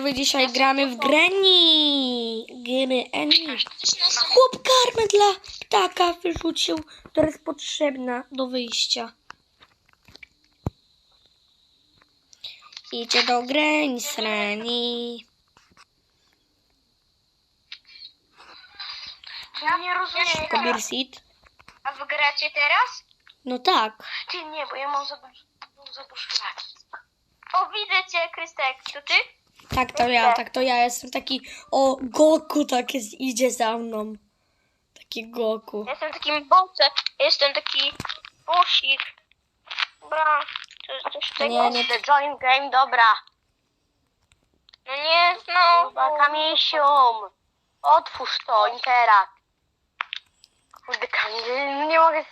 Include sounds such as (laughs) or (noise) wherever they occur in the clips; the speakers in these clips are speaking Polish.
My dzisiaj gramy w Eni. Coś nas Chłop karmę dla ptaka wyrzucił, która jest potrzebna do wyjścia. Idzie do Granny Srani. Ja nie rozumiem. Kobiersit? A wy gracie teraz? No tak. Ty nie, bo ja mam za dużo, mam za dużo lat. O, widzę cię, Krystek. To ty? Tak to ja, tak to ja jestem taki. O, Goku tak jest, idzie za mną. Taki Goku. Jestem takim bocem. Jestem taki bosik. Dobra. To jest coś Nie, tego. nie. The join game, dobra. No nie, no. Chyba Kamisium. Otwórz to, Interak. Kurde, Kamil, no nie mogę,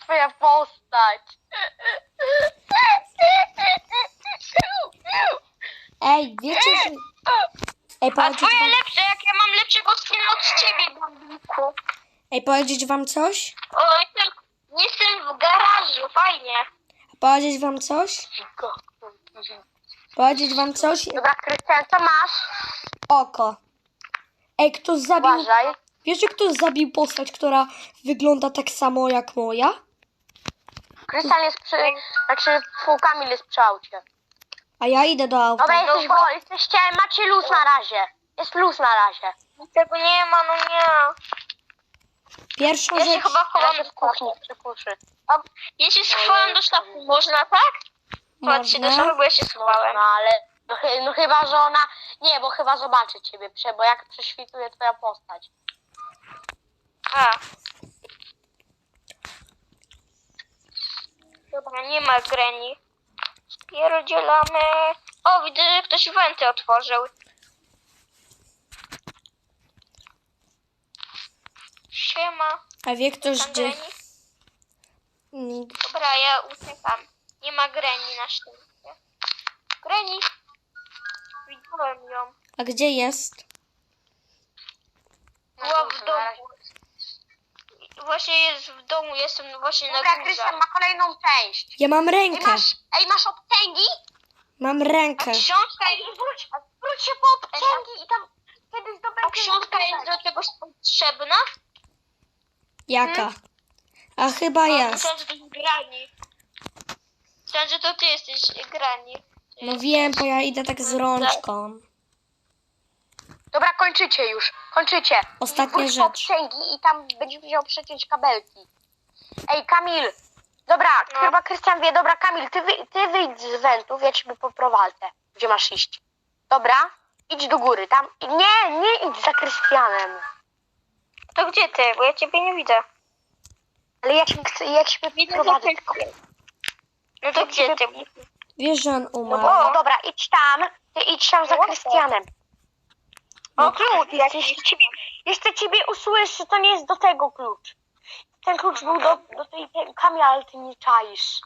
twoja postać. (laughs) Ej, wiecie, że... Ej, A powiedzieć twoje wam, lepsze, jak ja mam lepszego skina od ciebie, bambiku. ej, powiedzieć wam coś? O, jestem, jestem w garażu, fajnie. Powiedzieć wam coś? Powiedzieć wam coś? Dobra, Krystian, co masz? Oko. Ej, kto zabił... Uważaj. Wiesz, że kto zabił postać, która wygląda tak samo jak moja? Krystian jest przy, znaczy, fu, Kamil jest przy aucie. A ja idę do auta. Dobra, jesteś wolny, jesteście, macie luz na razie. Jest luz na razie. Tego nie ma, no nie. Pierwszą Ja się rzecz... chyba chowam w kuchni, przy kuszy. A, Ja się schowałem do szafy, można tak? Chodź się do Można. szafy, bo ja się schowałem. No ale, no, chy- no chyba, że ona, nie, bo chyba zobaczy ciebie, prze- bo jak prześwituje twoja postać. A. Dobra, nie ma greni. Pierdzielamy. O, widzę, że ktoś wenty otworzył. Siema. A wie ktoś, Tam gdzie... greni? Mm, Dobra, ja uciekam. Nie ma greni na szczęście. Greni. Widziałem ją. A gdzie jest? Była w domu. Właśnie jest w domu, jestem właśnie na Dobra, górze. Krystian ma kolejną część. Ja mam Ej, rękę. masz, ej, masz obtęgi? Mam rękę. Książka Ej, jest, wróć, wróć się po obtęgi i tam kiedyś a zdobędziesz... książka jest do czegoś potrzebna? Jaka? A chyba A, jest. Że to jest grani. Że to ty jesteś grani. No wiem, bo ja idę tak z rączką. Kończycie już, kończycie. Ostatnia Wróć po rzecz. obtęgi i tam będziesz musiał przeciąć kabelki. Ej, Kamil, dobra, No. chyba Krystian wie, dobra, Kamil, ty, wy, ty wyjdź z wentów, ja ciebie poprowadzę, gdzie masz iść. Dobra? Idź do góry, tam, nie, nie idź za Krystianem. To gdzie ty? Bo ja ciebie nie widzę. Ale ja ciebie chcę, ja ciebie Widzę, prowadzę. ty... No to gdzie ty? Wiesz, że on No umarł. bo, dobra, idź tam, ty idź tam za. Krystianem. O, klucz Jeszcze jakiś. ciebie, jeszcze ciebie usłyszy, to nie jest do tego klucz. Ten klucz był do, do tej tej Kamil, ale ty nie czaisz.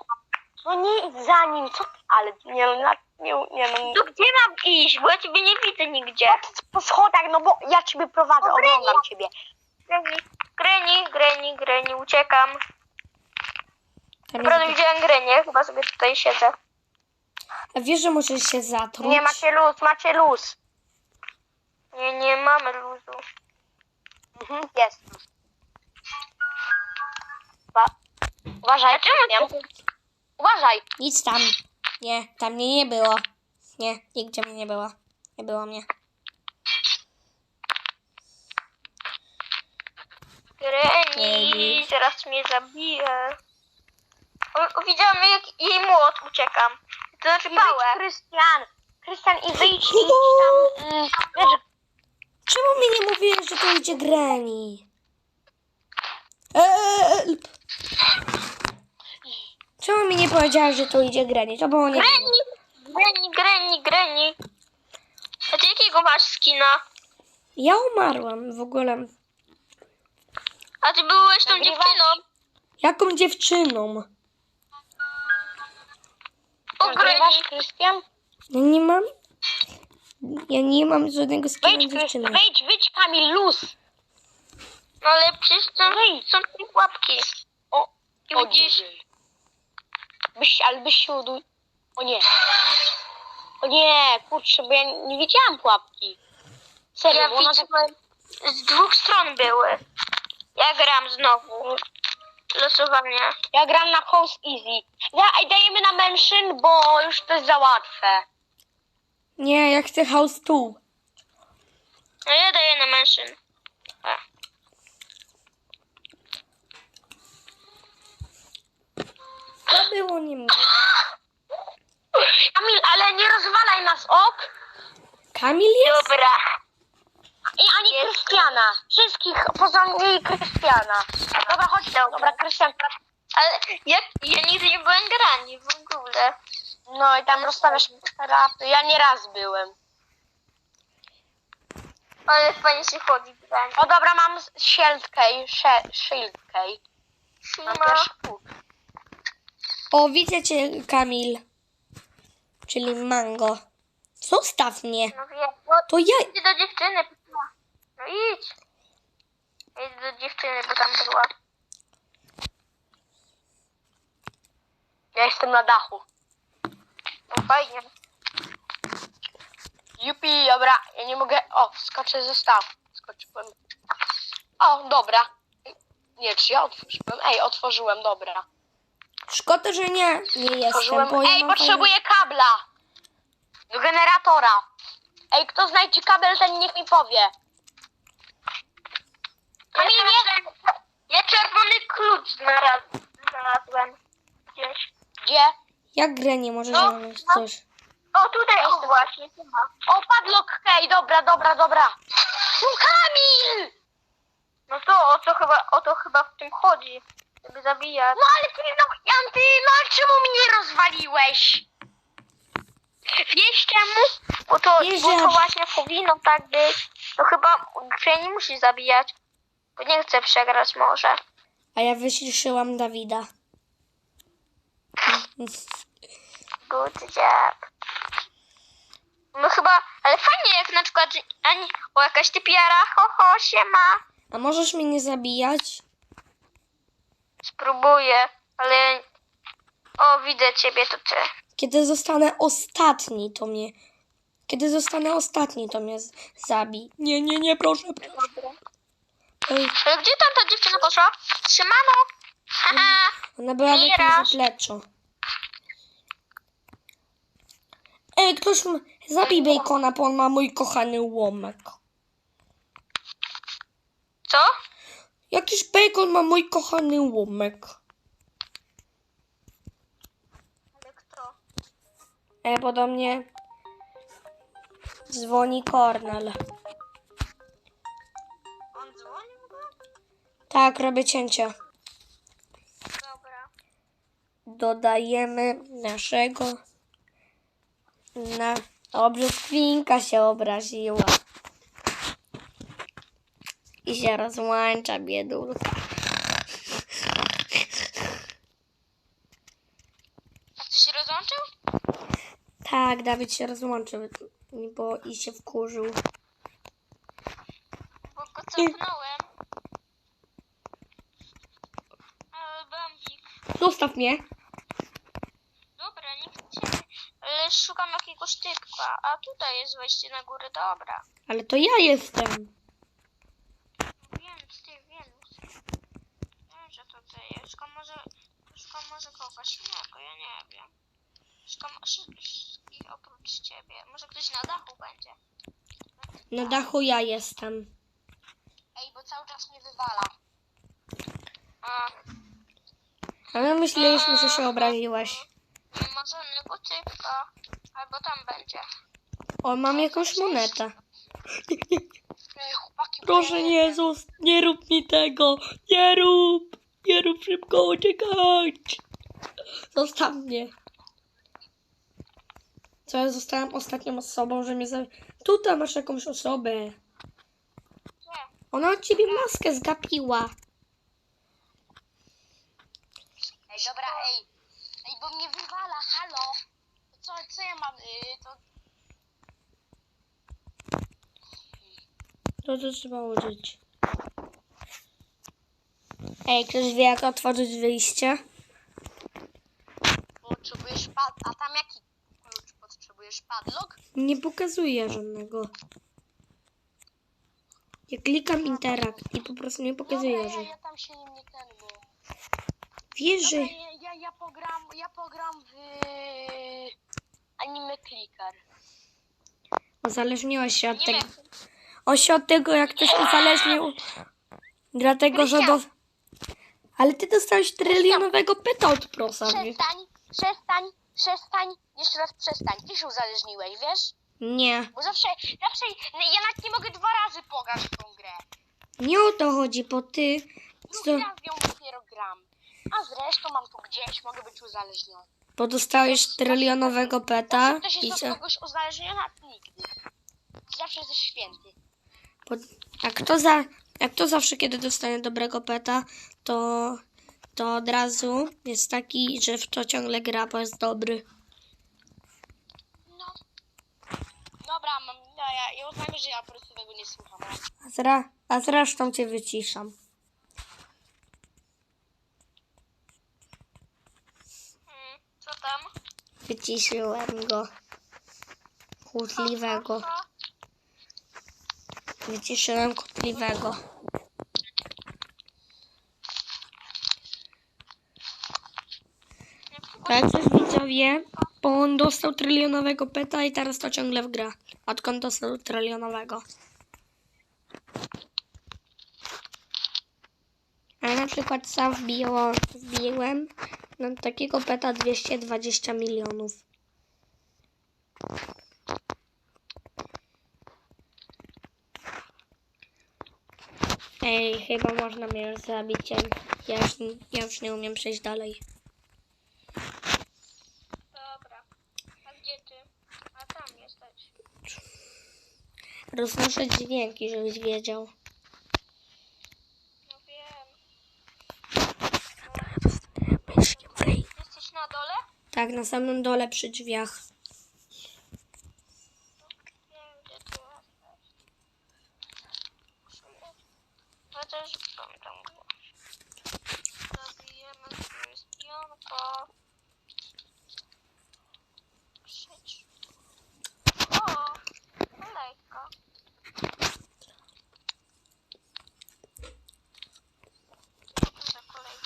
No nie idź za nim, co ty, ale nie, no, na- nie, nie no, To gdzie mam iść? Bo ja ciebie nie widzę nigdzie. po, po schodach, no bo ja ciebie prowadzę, O, oglądam ciebie. Greni, greni, greni, greni, uciekam. Tam Naprawdę jest... widziałem grenię, chyba sobie tutaj siedzę. A wiesz, że możesz się zatruć? Nie, macie luz, macie luz. Nie, nie mamy luzu. Mhm, jest. Ba uważaj, czemu Krystian. Uważaj. Nic tam. Nie, tam mnie nie było. Nie, nigdzie mnie nie było. Nie było mnie. Greni, zaraz mnie zabije. O, o, widziałam jak jej młot uciekam. To znaczy I pałę. Krystian. Krystian, i wyjdź, (laughs) idź tam. Wiesz, Czemu mi nie mówiłeś, że to idzie Granny? Eee! Czemu mi nie powiedziałeś, że to idzie Granny? To było nie... Greni, greni, greni, greni. A ty jakiego masz skina? Ja umarłam w ogóle. A ty byłeś tą Nagrywasz? dziewczyną? Jaką dziewczyną? O, nagrywasz, greni. Krystian? Ja nie mam... Ja nie mam żadnego skina Wyjdź, dziewczyny. Wyjdź, wyjdź, Kamil, luz. No ale przecież to Wyjdź. są te łapki. O, widzisz, Byś, ale byś się udu... O nie. O nie, kurczę, bo ja nie widziałam pułapki. Serio, Ja bo ona tak... widziałem, z dwóch stron były. Ja gram znowu. Losowanie. Ja gram na House Easy. Ja, dajemy na Mansion, bo już to jest za łatwe. Nie, ja chcę house tu. No ja daję na mężczyzn. A. To było nie mnie. Kamil, ale nie rozwalaj nas, ok? Kamil jest? Dobra. I ani Krystiana. Wszystkich poza mnie Krystiana. Dobra, chodź. Dobra, Krystian. Ale ja, ja nigdy nie byłem grani w ogóle. No i tam rozstawiasz terapy. Ja nie raz byłem. Ale fajnie się chodzi granie. O dobra, mam Shield Key, she- Shield Key. Mam Siema. O, widzę cię, Kamil. Czyli mango. Zostaw mnie. No wiem. No, To ja... idź do dziewczyny. No idź. Idź do dziewczyny, bo tam była. Ja jestem na dachu. No fajnie. Jupi, dobra, ja nie mogę. O, skoczę ze stawu. Skoczyłem. O, dobra. Nie, czy ja otworzyłem? Ej, otworzyłem, dobra. Szkoda, że nie, nie jestem, Otworzyłem. bo ja Ej, mam potrzebuję kabla. Do generatora. Ej, kto znajdzie kabel, ten niech mi powie. Ja, znalazłem- ja czerwony klucz znalaz, znalazłem. Gdzieś. Gdzie? Jak grę nie może No, znaleźć no. coś? O, tutaj o właśnie. tu ma. O, padlock key, dobra, dobra, dobra. No Kamil! No to o co chyba, o to chyba w tym chodzi. Żeby zabijać. No ale ty, no, Jan, ty, no ale czemu mnie rozwaliłeś? Wiesz czemu? Bo to, bo to właśnie powinno tak być. To chyba grę nie musi zabijać. Bo nie chce przegrać może. A ja wyciszyłam Dawida. Good job. No chyba, ale fajnie jak na przykład ani, o jakaś typiara, ho ho, siema. A możesz mnie nie zabijać? Spróbuję, ale... O, widzę ciebie, to ty. Kiedy zostanę ostatni, to mnie... Kiedy zostanę ostatni, to mnie zabij. Nie, nie, nie, proszę, proszę. Ej, Ale gdzie tam ta dziewczyna poszła? Trzymano. Haha. ona była w jakimś zapleczu. Ej, ktoś... Zabij Bacona, bo on ma mój kochany łomek. Co? Jakiś Bacon ma mój kochany łomek. Ale kto? E, bo do mnie dzwoni Kornel. On dzwonił go? Tak, robię cięcie. Dobra. Dodajemy naszego... Na... O, brzoskwinka się obraziła. I się rozłącza, biedulka. A ty się rozłączył? Tak, Dawid się rozłączył, bo i się wkurzył. Bo go cofnąłem. Zostaw mnie. Dobra, nie chcę cię. Ale szukam jakiegoś typka. A tutaj jest wejście na górę, dobra. Ale to ja jestem. Wiem, ty wiem. Wiem, że to ty jest. Szukam może, szukam może kogoś innego, ja nie wiem. Szukam wszystkich oprócz ciebie. Może ktoś na dachu będzie. Na dachu ja jestem. Ej, bo cały czas mnie wywala. A, A my myśleliśmy, że się obraziłaś. nie ma żadnego typka. Albo tam będzie. O, mam jakąś monetę. Ej, (laughs) chłopaki, Proszę bo- nie, zost- nie rób mi tego. Nie rób. Nie rób szybko, uciekać. Zostaw mnie. Co ja zostałam ostatnią osobą, że mnie za... Tutaj masz jakąś osobę. Nie. Ona od ciebie maskę zgapiła. Ej, dobra, ej. Ej, bo mnie wywala, halo. To Co, ja mam? Y, to... To co trzeba użyć. Ej, ktoś wie jak otworzyć wyjście? Potrzebujesz pad... A tam jaki klucz potrzebujesz? Padlock? Nie pokazuje żadnego. Ja klikam interakt i po prostu nie pokazuje, Dobra, że... ja, ja tam się nim nie ten, bo... Wiesz, że... Dobra, ja, ja, ja pogram, ja pogram w anime clicker. Uzależniłaś się od Nie tego. wiem. On się od tego, jak ktoś uzależnił. Dlatego, że do... Ale ty dostałeś trylionowego pyta od prosa. Przestań, przestań, przestań, jeszcze raz przestań. Ty się uzależniłeś, wiesz? Nie. Bo zawsze, zawsze, ja nawet nie mogę dwa razy pograć w tą grę. Nie o to chodzi, bo ty... Co, Drugi raz w nią dopiero gram. A zresztą mam tu gdzieś, mogę być uzależniony. Bo dostałeś trylionowego peta Ktoś i jest co? od kogoś uzależniony, a ty nigdy. Zawsze jesteś święty. Bo, a kto za... A kto zawsze, kiedy dostanie dobrego peta, to... To od razu jest taki, że w to ciągle gra, bo jest dobry. No. Dobra, mam, no ja, ja uznajmy, że ja po prostu tego nie słucham. A, zra... a zresztą cię wyciszam. Hmm, co tam? Wyciszyłem go. Kłótliwego. Wyciszyłem kłótliwego. Tak, widzowie, bo on dostał trylionowego peta i teraz to ciągle w gra. Odkąd dostał trylionowego. A ja na przykład sam wbiło, wbiłem na takiego peta 220 milionów. Ej, chyba można mnie już zabić. Ja- Ja już, ja już nie umiem przejść dalej. Dobra. A gdzie ty? A tam jesteś. Roznoszę dźwięki, żebyś wiedział. No wiem. Myszkiem free. Jesteś na dole? Tak, na samym dole przy drzwiach. Wiem,